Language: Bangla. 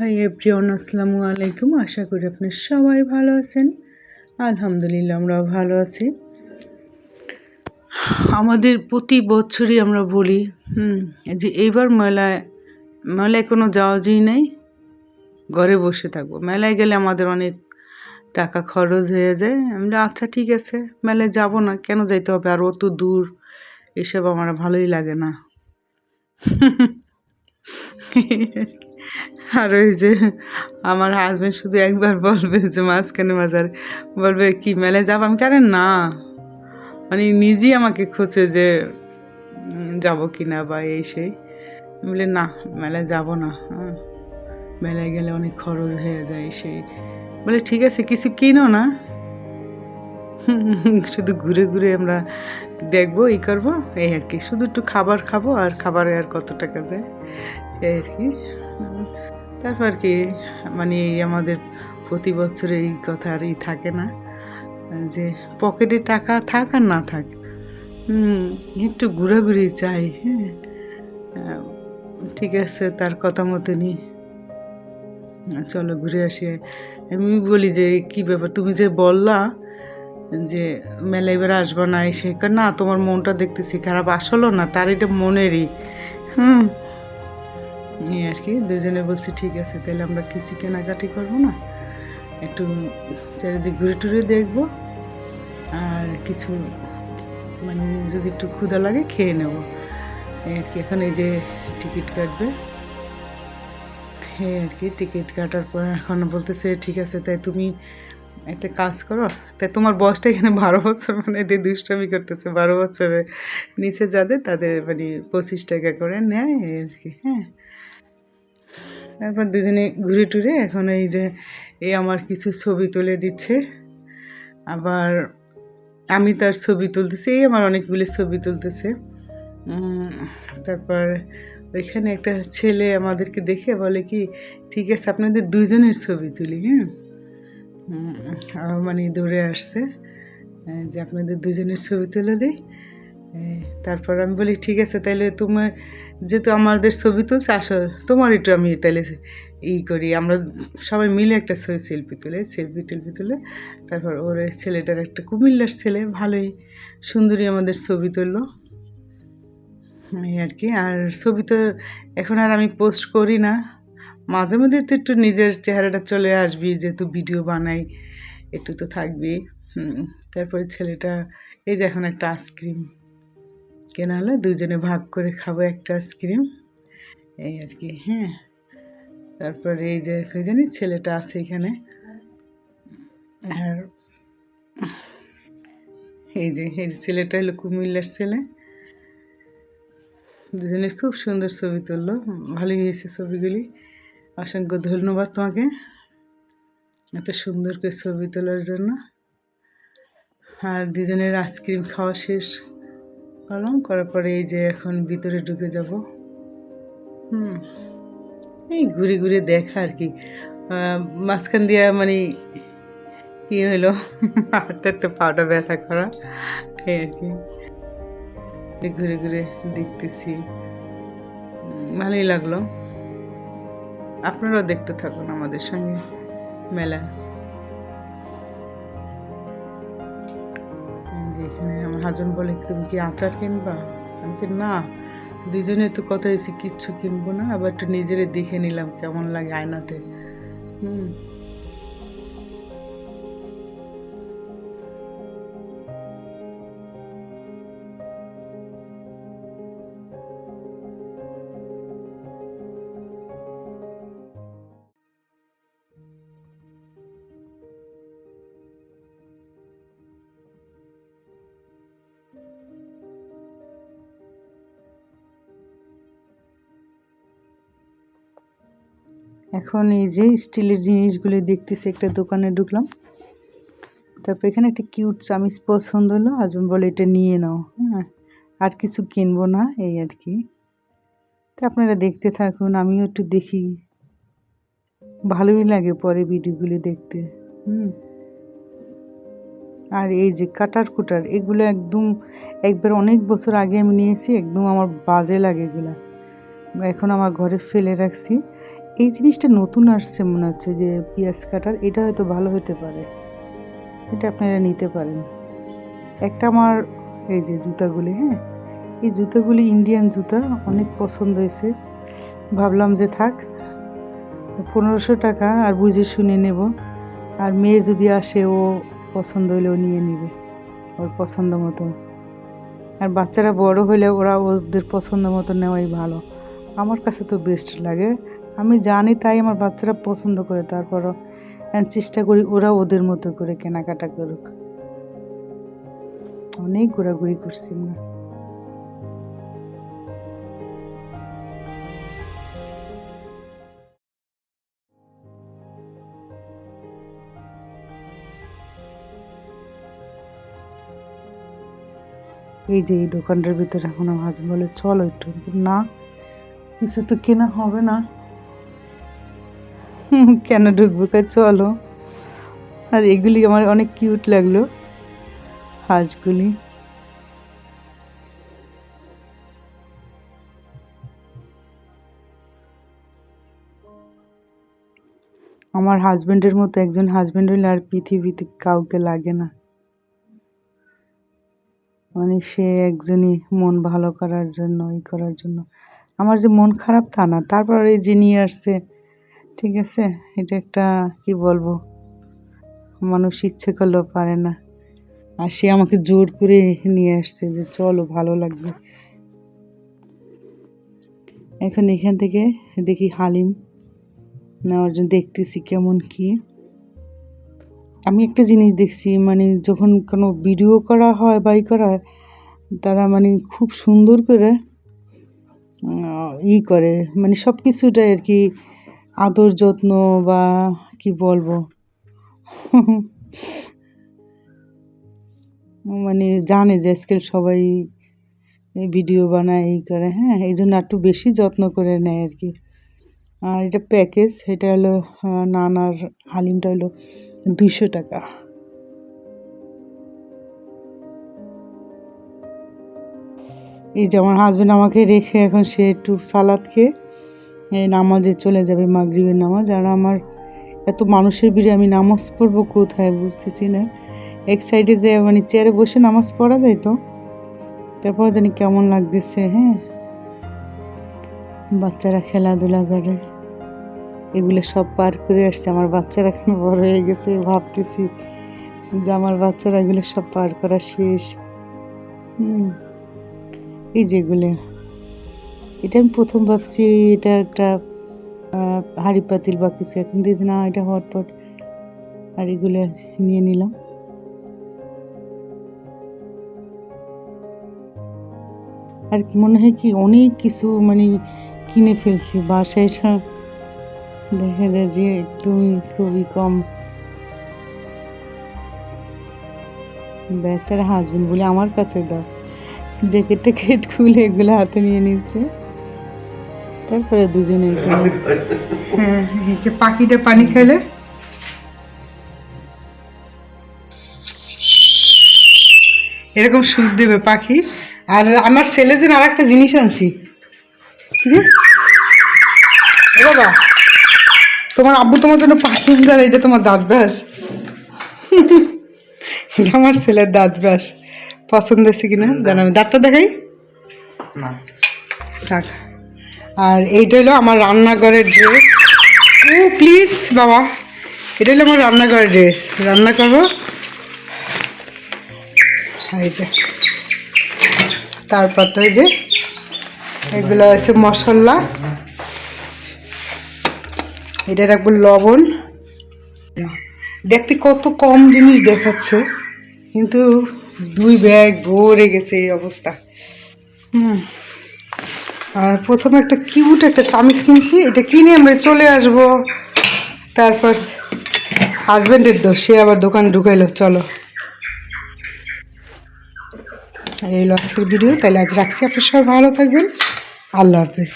হাই এভরিওয়ান আসসালামু আলাইকুম। আশা করি আপনি সবাই ভালো আছেন। আলহামদুলিল্লাহ আমরাও ভালো আছি। আমাদের প্রতি বছরই আমরা বলি যে এইবার মেলায় মেলায় কোনো যাওয়া যাই নেই। ঘরে বসে থাকব। মেলায় গেলে আমাদের অনেক টাকা খরচ হয়ে যায়। আমি বলি, আচ্ছা ঠিক আছে মেলায় যাব না। কেন যাইতে হবে? আর অত দূর এসব আমার ভালোই লাগে না। আর ওই যে আমার হাজবেন্ড শুধু একবার বলবে যে মাঝখানে বাজার বলবে, কি মেলায় যাব? আমি কেন না মানে নিজেই আমাকে খুঁজে যে যাব কি না বা এই সেই। বলে, না মেলায় যাব না হ্যাঁ। মেলায় গেলে অনেক খরচ হয়ে যায় সেই। বলে, ঠিক আছে, কিছু কিনো না। শুধু ঘুরে ঘুরে আমরা দেখব এই করব, এই আর কি। শুধু একটু খাবার খাব, আর খাবারে আর কত টাকা যায়? আর কি তারপর কি মানে আমাদের প্রতি বছর এই কথা আর থাকে না, যে পকেটে টাকা থাক আর না থাক একটু ঘোরাঘুরি চাই হ্যাঁ। ঠিক আছে, তার কথা মতনই চলো ঘুরে আসি। আমি বলি যে, কি ব্যাপার, তুমি যে বললা যে মেলা এবার আসব না, এসে, না, তোমার মনটা দেখতেছি খারাপ, আসলো না, তার এটা মনেরই, হুম। এই আর কি, দুজনে বলছি, ঠিক আছে, তাহলে আমরা কিছু কেনাকাটি করব না। একটু চারিদিক ঘুরে টুরে দেখব। আর কিছু মানে যদি একটু ক্ষুধা লাগে, খেয়ে নেব। আর কি, এখন এই যে টিকিট কাটবে। এই আর কি, টিকিট কাটার পর এখন বলতেছে, ঠিক আছে, তাই তুমি একটা কাজ করো। তাই তোমার বয়সটা এখানে বারো বছর মানে এদের দুষ্টামি করতেছে বারো বছরের নিচে যাদের, তাদের মানে পঁচিশ টাকা করে নেয় আর কি হ্যাঁ। তারপর দুজনে ঘুরে টুরে এখন এই যে এই আমার কিছু ছবি তুলে দিচ্ছে। আবার আমি তার ছবি তুলতেছি, এই আমার অনেকগুলি ছবি তুলতেছে। তারপর ওইখানে একটা ছেলে আমাদেরকে দেখে বলে কি, ঠিক আছে, আপনাদের দুজনের ছবি তুলি হ্যাঁ? মানে দৌড়ে আসছে যে আপনাদের দুজনের ছবি তুলে দিই। তারপর আমি বলি, ঠিক আছে তাহলে তোমার যেহেতু আমাদের ছবি তুলছে, আসো, তোমার একটু আমি তাহলে ই করি। আমরা সবাই মিলে একটা ছবি সেলফি তুলে সেলফি টেলফি তুলে, তারপর ওর ছেলেটার একটা কুমিল্লার ছেলে, ভালোই সুন্দরী আমাদের ছবি তুললো। এই আর কি, আর ছবি তো এখন আর আমি পোস্ট করি না। মাঝে মধ্যে তো একটু নিজের চেহারাটা চলে আসবি, যেহেতু ভিডিও বানাই, একটু তো থাকবি তারপরে ছেলেটা, এই যে এখন একটা আইসক্রিম কেনা হলো দুজনে ভাগ করে খাব একটা আইসক্রিম। এই আর কি হ্যাঁ। তারপরে এই যে জানি, ছেলেটা আছে এখানে। আর এই যে এই ছেলেটা হলো কুমিল্লার ছেলে। দুজনের খুব সুন্দর ছবি তুললো, ভালোই হয়েছে ছবিগুলি। অসংখ্য ধন্যবাদ তোমাকে এত সুন্দর করে ছবি তোলার জন্য। আর দুজনের আইসক্রিম খাওয়া শেষ। করলাম করার পরে এই যে এখন ভিতরে ঢুকে যাব। হুম, এই ঘুরে ঘুরে দেখা আর কি। মাঝখান দিয়ে মানে কি হলো? হাতে একটা পাউডার ব্যথা করা, এই আর কি। ঘুরে ঘুরে দেখতেছি। ভালোই লাগল। আপনারাও দেখতে থাকুন আমাদের সঙ্গে। মেলা। হাজবেন্ড বলে, তুমি কি আচার কিনবা? আমি কি না দুজনে তো কথা এসে কিচ্ছু কিনবো না। আবার একটু নিজেরে দেখে নিলাম, কেমন লাগে আয়নাতে। হুম। এখন এই যে স্টিলের জিনিসগুলো দেখতেছি, একটা দোকানে ঢুকলাম। তারপর এখানে একটা কিউট চামিচ পছন্দ হলো হাজবেন্ড বলে এটা নিয়ে নাও। হ্যাঁ আর কিছু কিনবো না, এই আর কি। তা আপনারা দেখতে থাকুন, আমিও একটু দেখি। ভালোই লাগে পরে ভিডিওগুলি দেখতে। হুম। আর এই যে কাটার কুটার, এগুলো একদম একবার অনেক বছর আগে আমি নিয়েছি, একদম আমার বাজে লাগে এগুলা। এখন আমার ঘরে ফেলে রাখছি। এই জিনিসটা নতুন আসছে মনে হচ্ছে যে পেঁয়াজ কাটার, এটা হয়তো ভালো হতে পারে। এটা আপনারা নিতে পারেন। একটা আমার এই যে জুতাগুলি হ্যাঁ? এই জুতাগুলি ইন্ডিয়ান জুতা, অনেক পছন্দ হয়েছে। ভাবলাম যে থাক, পনেরোশো টাকা আর বুঝে শুনে নেব। আর মেয়ে যদি আসে, ও পছন্দ হলে ও নিয়ে নিবে, ওর পছন্দ মতো। আর বাচ্চারা বড় হলে ওরা ওদের পছন্দ মতো নেওয়াই ভালো। আমার কাছে তো বেস্ট লাগে। আমি জানি তাই আমার বাচ্চারা পছন্দ করে, তারপরও চেষ্টা করি ওরা ওদের মতো করে কেনাকাটা করুক। অনেক ঘোরাঘুরি করছি আমরা। এই যে এই দোকানটার ভিতরে এখন আমার বলে, চলো একটু। না, কিছু তো কেনা হবে না। কেন ঢুকবো কা? চলো। আর এগুলি আমার অনেক কিউট লাগল, হাঁসগুলি। আমার হাজবেন্ডের মতো একজন হাজবেন্ড হলে আর পৃথিবীতে কাউকে লাগে না। মানে সে একজনই মন ভালো করার জন্য, ই করার জন্য। আমার যে মন খারাপ তা না, তারপর এই যে নিয়ে আসছে ঠিক আছে? এটা একটা, কি বলব? মানুষ ইচ্ছে করলেও পারে না। আর সে আমাকে জোর করে নিয়ে আসছে যে, চলো, ভালো লাগবে। এখন এখান থেকে দেখি হালিম। নেওয়ার জন্য দেখতেছি কেমন কি। আমি একটা জিনিস দেখছি মানে যখন কোনো ভিডিও করা হয় বাই করা হয়, তারা মানে খুব সুন্দর করে ই করে। মানে সব কিছুটাই আর কি আদর যত্ন বা কি বলব? মানে জানে যে আজকাল সবাই ভিডিও বানায়, এই করে হ্যাঁ এই জন্য একটু বেশি যত্ন করে নেয় আর কি। আর এটা প্যাকেজ এটা হলো নানার হালিমটা হলো দুইশো টাকা। এই যে আমার হাজবেন্ড আমাকে রেখে এখন সে একটু সালাদ খেয়ে নামাজে চলে যাবে, মাগরিবের নামাজ। আর আমার এত মানুষের ভিড়ে আমি নামাজ পড়ব কোথায় বুঝতেছি না। এক সাইডে যে মানে চেয়ারে বসে নামাজ পড়া যায় তো। তারপর জানি কেমন লাগতেছে হ্যাঁ? বাচ্চারা খেলাধুলা করে। এগুলো সব পার করে আসছে। আমার বাচ্চারা এখন বড় হয়ে গেছে, ভাবতেছি যে আমার বাচ্চারা এগুলো সব পার করা শেষ। হুম, এই যেগুলো। এটা আমি প্রথম ভাবছি এটা একটা হাঁড়ি পাতিল বা কিছু এখন দিয়েছি না, এটা হটপট আর এগুলো নিয়ে নিলাম। আর মনে হয় কি, অনেক কিছু মানে কিনে ফেলছি, বাসায় এসে দেখা যায় যে একদমই খুবই কম। বেচারা হাজবেন্ড বলে আমার কাছে দাও। জ্যাকেট ট্যাকেট খুলে এগুলো হাতে নিয়ে নিচ্ছে। তারপরে দুজনে হ্যাঁ এই যে পাখিটা পানি খেলে। এরকম সুখ দেবে পাখি। আর আমার ছেলের জন্য আর একটা জিনিস আনছি। বাবা তোমার আব্বু তোমার জন্য পাখি আনছে আর এটা তোমার দাঁত ব্রাশ। এটা আমার ছেলের দাঁত ব্রাশ। পছন্দ হয়েছে কিনা জানাবে। দাঁতটা দেখাই। না। থাক আর এইটা হলো আমার রান্নাঘরের ড্রেস ও প্লিজ বাবা। এটা হলো আমার রান্নাঘরের ড্রেস রান্না করব? এই যে। তারপর তো যে, এগুলো আছে মশলা। এটা রাখব লবণ। দেখতে কত কম জিনিস দেখাচ্ছে, কিন্তু দুই ব্যাগ ভরে গেছে এই অবস্থা। হুম। আর প্রথমে একটা কিউট একটা চামিচ কিনছি, এটা কিনে আমরা চলে আসব। তারপর হাজব্যান্ডের দোষ, সে আবার দোকান ঢুকাইলো, চলো। এই লস্কের ভিডিও, তাহলে আজ রাখছি আপনার সবাই, ভালো থাকবেন। আল্লাহ হাফিজ।